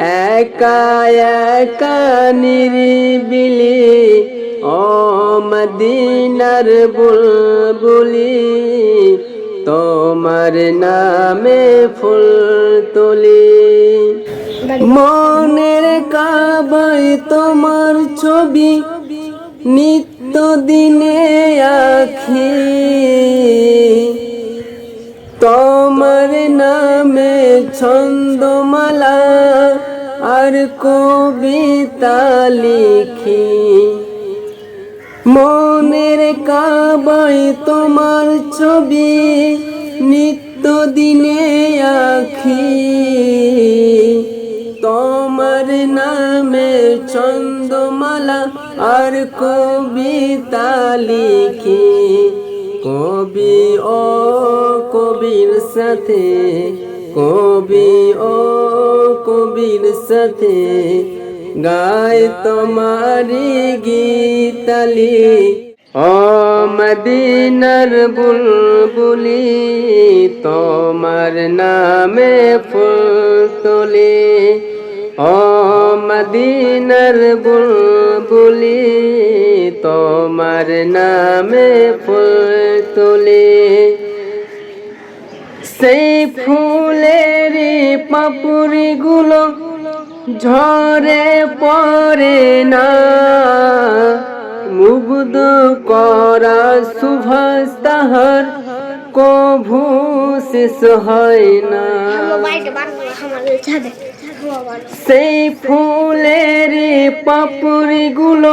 একা একা নিরিবিলি, ও মদিনার বুলবুলি, তোমার নামে ফুল তুলি। মনের কাবাই তোমার ছবি নিত্য দিনে আখি। তোমার নামে ছন্দমালা আর কবিতা লিখি। মনের কাবাই তোমার ছবি নিত্য দিনে আখি তোমার নামে ছন্দমালা আর কবিতা লিখি। কবি ও কবির সাথে, কবি ও কবির সাথে গায় তোমারি গীতালি ও মদিনার বুলবুলি তোমার নামে ফুল তোলে। ও মদিনার বুলবুলি তোমার নামে ফুল তোলে। সেই ফুলের পাপুরিগুলো ঝরে পড়ে না। মুগ্ধ করা সুভাষ তাহার কভু শেষ হয় না। সেই ফুলের পাপড়িগুলো